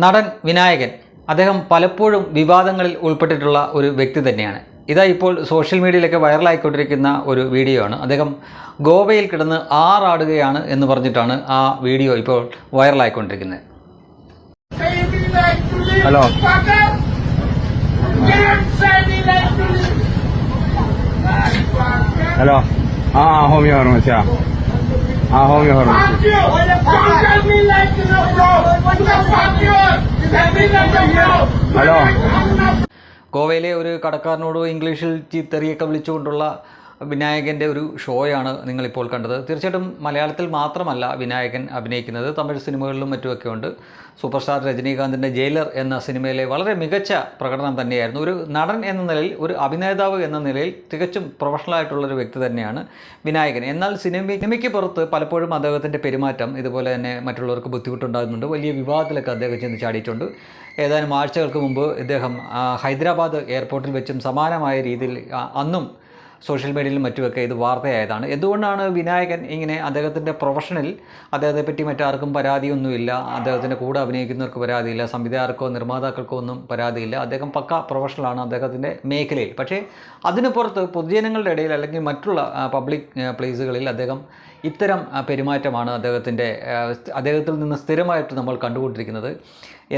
നടൻ വിനായകൻ. അദ്ദേഹം പലപ്പോഴും വിവാദങ്ങളിൽ ഉൾപ്പെട്ടിട്ടുള്ള ഒരു വ്യക്തി തന്നെയാണ്. ഇതാ ഇപ്പോൾ സോഷ്യൽ മീഡിയയിലൊക്കെ വൈറലായിക്കൊണ്ടിരിക്കുന്ന ഒരു വീഡിയോ ആണ് അദ്ദേഹം ഗോവയിൽ കിടന്ന് ആറാടുകയാണ് എന്ന് പറഞ്ഞിട്ടാണ് ആ വീഡിയോ ഇപ്പോൾ വൈറലായിക്കൊണ്ടിരിക്കുന്നത്. ഹലോ. ഹലോ. ആ ഹോമിയോ ഫാർമസിയാ ആ ഹോമിയോ. ഹലോ ഗോവയിലെ ഒരു കടക്കാരനോട് ഇംഗ്ലീഷിൽ ചീത്തെറിയൊക്കെ വിളിച്ചുകൊണ്ടുള്ള വിനായകന്റെ ഒരു ഷോയാണ് നിങ്ങളിപ്പോൾ കണ്ടത്. തീർച്ചയായിട്ടും മലയാളത്തിൽ മാത്രമല്ല വിനായകൻ അഭിനയിക്കുന്നത്. തമിഴ് സിനിമകളിലും മറ്റുമൊക്കെ ഉണ്ട്. സൂപ്പർ സ്റ്റാർ രജനീകാന്തിന്റെ ജയിലർ എന്ന സിനിമയിലെ വളരെ മികച്ച പ്രകടനം തന്നെയായിരുന്നു. ഒരു നടൻ എന്ന നിലയിൽ ഒരു അഭിനേതാവ് എന്ന നിലയിൽ തികച്ചും പ്രൊഫഷണലായിട്ടുള്ളൊരു വ്യക്തി തന്നെയാണ് വിനായകൻ. എന്നാൽ സിനിമ സിനിമയ്ക്ക് പുറത്ത് പലപ്പോഴും അദ്ദേഹത്തിന്റെ പെരുമാറ്റം ഇതുപോലെ തന്നെ മറ്റുള്ളവർക്ക് ബുദ്ധിമുട്ടുണ്ടാകുന്നുണ്ട്. വലിയ വിവാദത്തിലൊക്കെ അദ്ദേഹം ചെന്ന് ചാടിയിട്ടുണ്ട്. ഏതാനും ആഴ്ചകൾക്ക് മുമ്പ് ഇദ്ദേഹം ഹൈദരാബാദ് എയർപോർട്ടിൽ വെച്ചും സമാനമായ രീതിയിൽ അന്നും സോഷ്യൽ മീഡിയയിലും മറ്റുമൊക്കെ ഇത് വാർത്തയായതാണ്. എന്തുകൊണ്ടാണ് വിനായകൻ ഇങ്ങനെ അദ്ദേഹത്തിന്റെ പ്രൊഫഷനിൽ അദ്ദേഹത്തെ പറ്റി മറ്റാർക്കും പരാതിയൊന്നുമില്ല? അദ്ദേഹത്തിന്റെ കൂടെ അഭിനയിക്കുന്നവർക്ക് പരാതിയില്ല സംവിധായകർക്കോ നിർമ്മാതാക്കൾക്കോ ഒന്നും പരാതിയില്ല. അദ്ദേഹം പക്ക പ്രൊഫഷണലാണ് അദ്ദേഹത്തിന്റെ മേഖലയിൽ. പക്ഷേ അതിന് പുറത്ത് പൊതുജനങ്ങളുടെ ഇടയിൽ അല്ലെങ്കിൽ മറ്റുള്ള പബ്ലിക് പ്ലേസുകളിൽ അദ്ദേഹം ഇത്തരം പെരുമാറ്റമാണ് അദ്ദേഹത്തിന്റെ അദ്ദേഹത്തിൽ നിന്ന് സ്ഥിരമായിട്ട് നമ്മൾ കണ്ടുകൊണ്ടിരിക്കുന്നത്.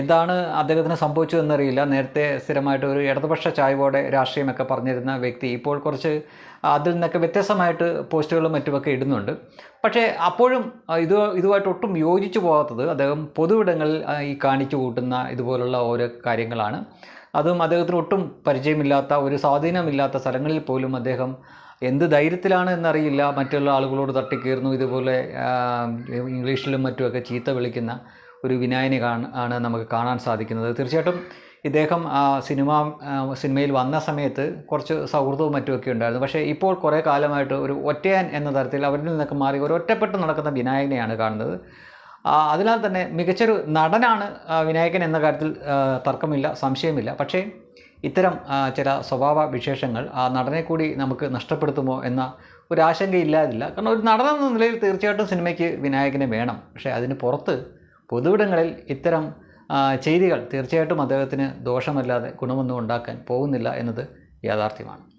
എന്താണ് അദ്ദേഹത്തിന് സംഭവിച്ചതെന്നറിയില്ല. നേരത്തെ സ്ഥിരമായിട്ട് ഒരു ഇടതുപക്ഷ ചായ്വോടെ രാഷ്ട്രീയമൊക്കെ പറഞ്ഞിരുന്ന വ്യക്തി ഇപ്പോൾ കുറച്ച് അതിൽ നിന്നൊക്കെ വ്യത്യസ്തമായിട്ട് പോസ്റ്റുകളും മറ്റുമൊക്കെ ഇടുന്നുണ്ട്. പക്ഷേ അപ്പോഴും ഇത് ഇതുമായിട്ട് ഒട്ടും യോജിച്ചു പോകാത്തത് അദ്ദേഹം പൊതുവിടങ്ങളിൽ ഈ കാണിച്ചു കൂട്ടുന്ന ഇതുപോലുള്ള ഓരോ കാര്യങ്ങളാണ്. അതും അദ്ദേഹത്തിന് ഒട്ടും പരിചയമില്ലാത്ത ഒരു സ്വാധീനമില്ലാത്ത സ്ഥലങ്ങളിൽ പോലും അദ്ദേഹം എന്ത് ധൈര്യത്തിലാണ് എന്നറിയില്ല. മറ്റുള്ള ആളുകളോട് തട്ടിക്കയറുന്നു. ഇതുപോലെ ഇംഗ്ലീഷിലും മറ്റുമൊക്കെ ചീത്ത വിളിക്കുന്ന ഒരു വിനായനെ ആണ് നമുക്ക് കാണാൻ സാധിക്കുന്നത്. തീർച്ചയായിട്ടും ഇദ്ദേഹം സിനിമ സിനിമയിൽ വന്ന സമയത്ത് കുറച്ച് സൗഹൃദവും മറ്റുമൊക്കെ ഉണ്ടായിരുന്നു. പക്ഷേ ഇപ്പോൾ കുറേ കാലമായിട്ട് ഒരു ഒറ്റയാൻ എന്ന തരത്തിൽ അവരിൽ നിന്നൊക്കെ മാറി ഒരു ഒറ്റപ്പെട്ട് നടക്കുന്ന വിനായകനെയാണ് കാണുന്നത്. അതിനാൽ തന്നെ മികച്ചൊരു നടനാണ് വിനായകൻ എന്ന കാര്യത്തിൽ തർക്കമില്ല സംശയമില്ല. പക്ഷേ ഇത്തരം ചില സ്വഭാവ വിശേഷങ്ങൾ ആ നടനെ കൂടി നമുക്ക് നഷ്ടപ്പെടുത്തുമോ എന്ന ഒരു ആശങ്കയില്ലാതില്ല കാരണം ഒരു നടൻ എന്ന നിലയിൽ തീർച്ചയായിട്ടും സിനിമയ്ക്ക് വിനായകനെ വേണം. പക്ഷേ അതിന് പുറത്ത് പൊതുവിടങ്ങളിൽ ഇത്തരം ചെയ്തികൾ തീർച്ചയായിട്ടും അദ്ദേഹത്തിന് ദോഷമല്ലാതെ ഗുണമൊന്നും ഉണ്ടാക്കാൻ പോകുന്നില്ല എന്നത് യാഥാർത്ഥ്യമാണ്.